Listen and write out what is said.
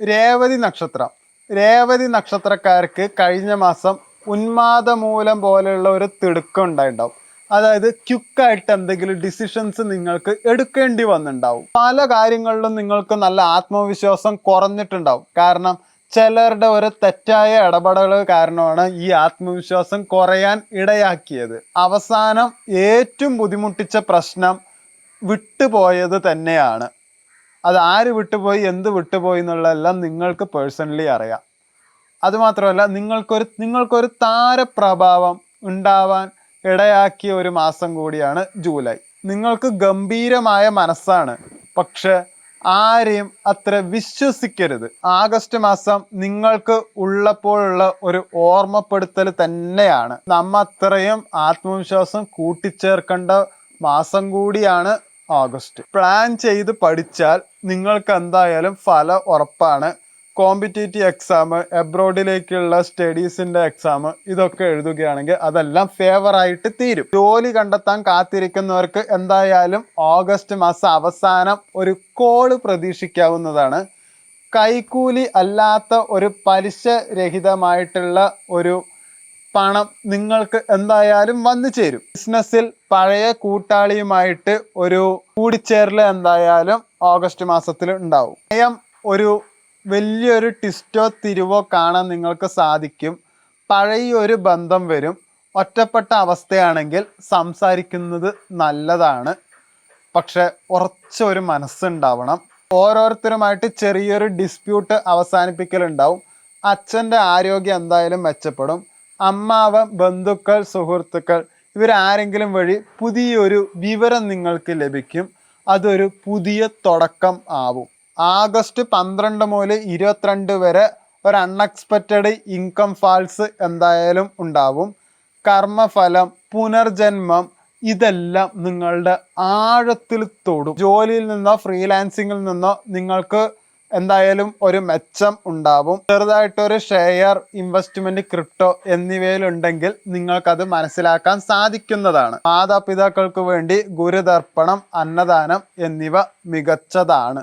രേവതി നക്ഷത്രം. രേവതി നക്ഷത്രക്കാർക്ക് കഴിഞ്ഞ മാസം ഉന്മാദമൂലം പോലെയുള്ള ഒരു തിടുക്കം ഉണ്ടായിട്ടുണ്ടാവും അതായത് ക്യുക്കായിട്ട് എന്തെങ്കിലും ഡിസിഷൻസ് നിങ്ങൾക്ക് എടുക്കേണ്ടി വന്നിട്ടുണ്ടാവും പല കാര്യങ്ങളിലും നിങ്ങൾക്ക് നല്ല ആത്മവിശ്വാസം കുറഞ്ഞിട്ടുണ്ടാവും. കാരണം ചിലരുടെ ഒരു തെറ്റായ ഇടപെടലുകൾ കാരണമാണ് ഈ ആത്മവിശ്വാസം കുറയാൻ ഇടയാക്കിയത്. അവസാനം ഏറ്റവും ബുദ്ധിമുട്ടിച്ച പ്രശ്നം വിട്ടുപോയത് തന്നെയാണ്. അത് ആര് വിട്ടുപോയി എന്ത് വിട്ടുപോയി എന്നുള്ളതെല്ലാം നിങ്ങൾക്ക് പേഴ്സണലി അറിയാം. അതുമാത്രമല്ല നിങ്ങൾക്കൊരു നിങ്ങൾക്കൊരു താരപ്രഭാവം ഉണ്ടാവാൻ ഇടയാക്കിയ ഒരു മാസം കൂടിയാണ് ജൂലൈ. നിങ്ങൾക്ക് ഗംഭീരമായ മനസ്സാണ്. പക്ഷെ ആരെയും അത്ര വിശ്വസിക്കരുത്. ആഗസ്റ്റ് മാസം നിങ്ങൾക്ക് ഉള്ളപ്പോഴുള്ള ഒരു ഓർമ്മപ്പെടുത്തൽ തന്നെയാണ്. നമ്മ അത്രയും ആത്മവിശ്വാസം കൂട്ടിച്ചേർക്കേണ്ട മാസം കൂടിയാണ് ഓഗസ്റ്റ് പ്ലാൻ ചെയ്ത് പഠിച്ചാൽ നിങ്ങൾക്ക് എന്തായാലും ഫലം ഉറപ്പാണ്. കോമ്പറ്റേറ്റീവ് എക്സാം എബ്രോഡിലേക്കുള്ള സ്റ്റഡീസിന്റെ എക്സാം ഇതൊക്കെ എഴുതുകയാണെങ്കിൽ അതെല്ലാം ഫേവറായിട്ട് തീരും. ജോലി കണ്ടെത്താൻ കാത്തിരിക്കുന്നവർക്ക് എന്തായാലും ഓഗസ്റ്റ് മാസം അവസാനം ഒരു കോൾ പ്രതീക്ഷിക്കാവുന്നതാണ്. കൈക്കൂലി അല്ലാത്ത ഒരു പലിശ രഹിതമായിട്ടുള്ള ഒരു പണം നിങ്ങൾക്ക് എന്തായാലും വന്നു ചേരും. ബിസിനസ്സിൽ പഴയ കൂട്ടാളിയുമായിട്ട് ഒരു കൂടിച്ചേരൽ എന്തായാലും ഓഗസ്റ്റ് മാസത്തിൽ ഉണ്ടാവും. നയം ഒരു വലിയൊരു ട്വിസ്റ്റോ തിരിവോ കാണാൻ നിങ്ങൾക്ക് സാധിക്കും. പഴയ ഒരു ബന്ധം വരും. ഒറ്റപ്പെട്ട അവസ്ഥയാണെങ്കിൽ സംസാരിക്കുന്നത് നല്ലതാണ്. പക്ഷെ ഉറച്ചൊരു മനസ്സുണ്ടാവണം. ഓരോരുത്തരുമായിട്ട് ചെറിയൊരു ഡിസ്പ്യൂട്ട് അവസാനിപ്പിക്കലുണ്ടാവും. അച്ഛന്റെ ആരോഗ്യം എന്തായാലും മെച്ചപ്പെടും. അമ്മാവൻ ബന്ധുക്കൾ സുഹൃത്തുക്കൾ ഇവരാരെങ്കിലും വഴി പുതിയൊരു വിവരം നിങ്ങൾക്ക് ലഭിക്കും. അതൊരു പുതിയ തുടക്കം ആവും. ആഗസ്റ്റ് പന്ത്രണ്ട് മുതൽ ഇരുപത്തിരണ്ട് വരെ ഒരു അൺഎക്സ്പെക്റ്റഡ് ഇൻകം ഫാൾസ് എന്തായാലും ഉണ്ടാവും. കർമ്മഫലം പുനർജന്മം ഇതെല്ലാം നിങ്ങളുടെ ആഴത്തിൽ തൊടും. ജോലിയിൽ നിന്നോ ഫ്രീലാൻസിങ്ങിൽ നിന്നോ നിങ്ങൾക്ക് എന്തായാലും ഒരു മെച്ചം ഉണ്ടാവും. ചെറുതായിട്ടൊരു ഷെയർ ഇൻവെസ്റ്റ്മെന്റ് ക്രിപ്റ്റോ എന്നിവയിലുണ്ടെങ്കിൽ നിങ്ങൾക്കത് മനസ്സിലാക്കാൻ സാധിക്കുന്നതാണ്. മാതാപിതാക്കൾക്ക് വേണ്ടി ഗുരുതർപ്പണം അന്നദാനം എന്നിവ മികച്ചതാണ്.